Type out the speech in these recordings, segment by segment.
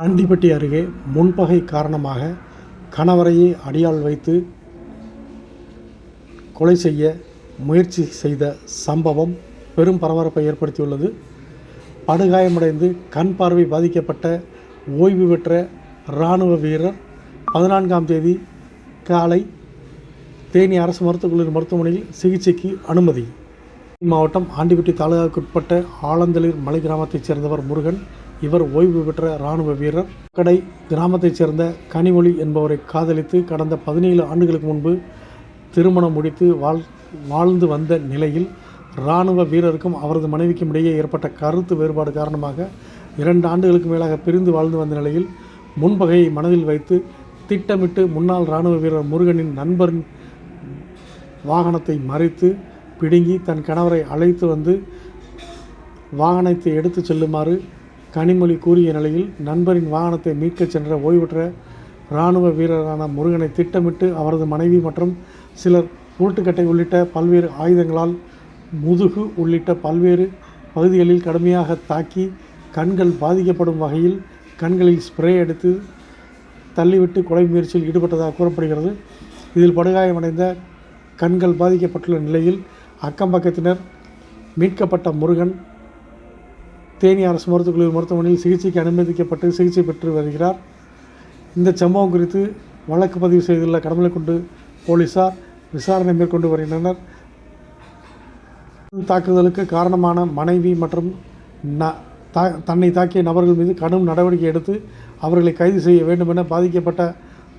ஆண்டிப்பட்டி அருகே முன்பகை காரணமாக கணவரையே அடியால் வைத்து கொலை செய்ய முயற்சி செய்த சம்பவம் பெரும் பரபரப்பை ஏற்படுத்தியுள்ளது. படுகாயமடைந்து கண் பார்வை பாதிக்கப்பட்ட ஓய்வு பெற்ற இராணுவ வீரர் பதினான்காம் தேதி காலை தேனி அரசு மருத்துவக் கல்லூரி மருத்துவமனையில் சிகிச்சைக்கு அனுமதி. மாவட்டம் ஆண்டிப்பட்டி தாலுகாவுக்குட்பட்ட ஆலந்தளிர் மலை கிராமத்தைச் சேர்ந்தவர் முருகன் இவர் ஓய்வு பெற்ற இராணுவ வீரர். கடை கிராமத்தைச் சேர்ந்த கனிமொழி என்பவரை காதலித்து கடந்த பதினேழு ஆண்டுகளுக்கு முன்பு திருமணம் முடித்து வாழ் வாழ்ந்து வந்த நிலையில் இராணுவ வீரருக்கும் அவரது மனைவிக்கும் இடையே ஏற்பட்ட கருத்து வேறுபாடு காரணமாக இரண்டு ஆண்டுகளுக்கு மேலாக பிரிந்து வாழ்ந்து வந்த நிலையில் முன்பகையை மனதில் வைத்து திட்டமிட்டு முன்னாள் இராணுவ வீரர் முருகனின் நண்பரின் வாகனத்தை மறைத்து பிடுங்கி தன் கணவரை அழைத்து வந்து வாகனத்தை எடுத்துச் செல்லுமாறு கனிமொழி கூறிய நிலையில் நண்பரின் வாகனத்தை மீட்கச் சென்ற ஓய்வுற்ற இராணுவ வீரரான முருகனை திட்டமிட்டு அவரது மனைவி மற்றும் சிலர் உருட்டுக்கட்டை உள்ளிட்ட பல்வேறு ஆயுதங்களால் முதுகு உள்ளிட்ட பல்வேறு பகுதிகளில் கடுமையாக தாக்கி கண்கள் பாதிக்கப்படும் வகையில் கண்களில் ஸ்ப்ரே எடுத்து தள்ளிவிட்டு கொலை முயற்சியில் ஈடுபட்டதாக கூறப்படுகிறது. இதில் படுகாயமடைந்த கண்கள் பாதிக்கப்பட்டுள்ள நிலையில் அக்கம் பக்கத்தினர் மீட்கப்பட்ட முருகன் தேனி அரசு மருத்துவக் கல்லூரி மருத்துவமனையில் சிகிச்சைக்கு அனுமதிக்கப்பட்டு சிகிச்சை பெற்று வருகிறார். இந்த சம்பவம் குறித்து வழக்கு பதிவு செய்துள்ள கடமலைக்குண்டு போலீசார் விசாரணை மேற்கொண்டு வருகின்றனர். தாக்குதலுக்கு காரணமான மனைவி மற்றும் ந தா தன்னை தாக்கிய நபர்கள் மீது கடும் நடவடிக்கை எடுத்து அவர்களை கைது செய்ய வேண்டும் என பாதிக்கப்பட்ட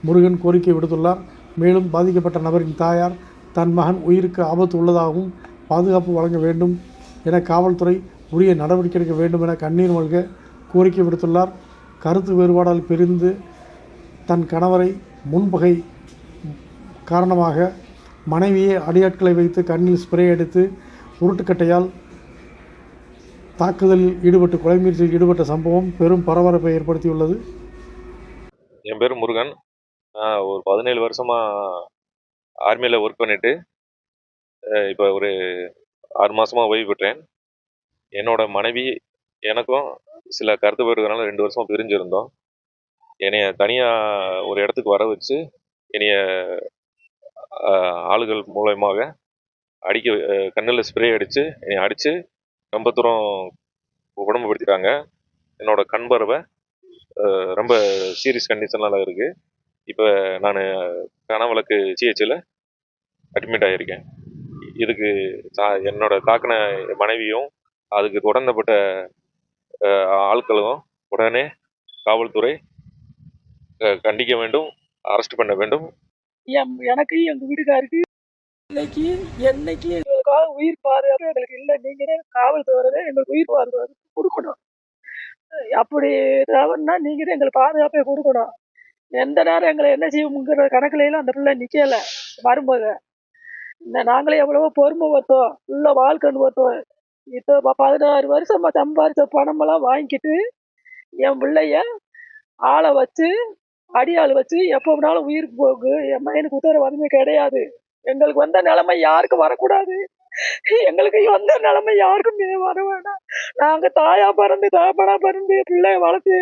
முருகன் கோரிக்கை விடுத்துள்ளார். மேலும் பாதிக்கப்பட்ட நபரின் தாயார் தன் மகன் உயிருக்கு ஆபத்து உள்ளதாகவும் பாதுகாப்பு வழங்க வேண்டும் என காவல்துறை உரிய நடவடிக்கை எடுக்க வேண்டும் என கண்ணீர் மல்க கோரிக்கை விடுத்துள்ளார். கருத்து வேறுபாடால் பிரிந்து தன் கணவரை முன்பகை காரணமாக மனைவியே அடியாட்களை வைத்து கண்ணில் ஸ்ப்ரே அடித்து உருட்டுக்கட்டையால் தாக்குதலில் ஈடுபட்டு கொலை முயற்சியில் ஈடுபட்ட சம்பவம் பெரும் பரபரப்பை ஏற்படுத்தியுள்ளது. என் பேர் முருகன். ஒரு பதினேழு வருஷமாக ஆர்மியில் ஒர்க் பண்ணிவிட்டு இப்போ ஒரு ஆறு மாதமாக ஓய்வு பெற்றேன். என்னோட மனைவி எனக்கும் சில கருத்து போயிருக்கனால ரெண்டு வருஷம் பிரிஞ்சிருந்தோம். என்னைய தனியாக ஒரு இடத்துக்கு வர வச்சு என்னைய ஆளுகள் மூலயமாக அடிக்க கண்ணில் ஸ்ப்ரே அடித்து என்னை அடித்து ரொம்ப தூரம் உடம்புபடுத்திட்டாங்க. என்னோட கண் பார்வை ரொம்ப சீரியஸ் கண்டிஷனில் இருக்குது இப்போ நான் கனவளக்கு சிஹெச்சில் அட்மிட் ஆகியிருக்கேன் இதுக்கு தா- என்னோட தாக்கின மனைவியும் அதுக்கு தொடர்ந்தப்பட்ட ஆட்களும் உடனே காவல்துறை கண்டிக்க வேண்டும் அரெஸ்ட் பண்ண வேண்டும். எனக்கு எங்க வீட்டுக்காருக்கு இன்னைக்கு என்னைக்கு எங்களுக்காக உயிர் பாதுகாப்பு எங்களுக்கு இல்லை. நீங்களே காவல்துறை எங்களுக்கு உயிர் பாதுகாப்பு கொடுக்கணும். அப்படி தவறுனா நீங்களே எங்களுக்கு பாதுகாப்பை கொடுக்கணும். எந்த நேரம் எங்களை என்ன செய்யுங்கிற கணக்குல எல்லாம் அந்த பிள்ளை நிக்கல. வரும்போது. இந்த நாங்களே எவ்வளவோ பொறுமை பார்த்தோம் உள்ள வாழ்க்கை பார்த்தோம் இப்போ பதினாறு வருஷம் சம்பாதிச்ச பணமெல்லாம் வாங்கிட்டு என் பிள்ளைய ஆளை வச்சு அடியாள் வச்சு எப்போ வேணாலும் உயிருக்கு போகு. என் மகனுக்கு உத்தரவாதமே கிடையாது. எங்களுக்கு வந்த நிலைமை யாருக்கும் வரக்கூடாது. எங்களுக்கு வந்த நிலைமை யாருக்குமே வர வேண்டாம் நாங்கள் தாயா பிறந்து தாப்பனா பிறந்து பிள்ளைய வளர்த்து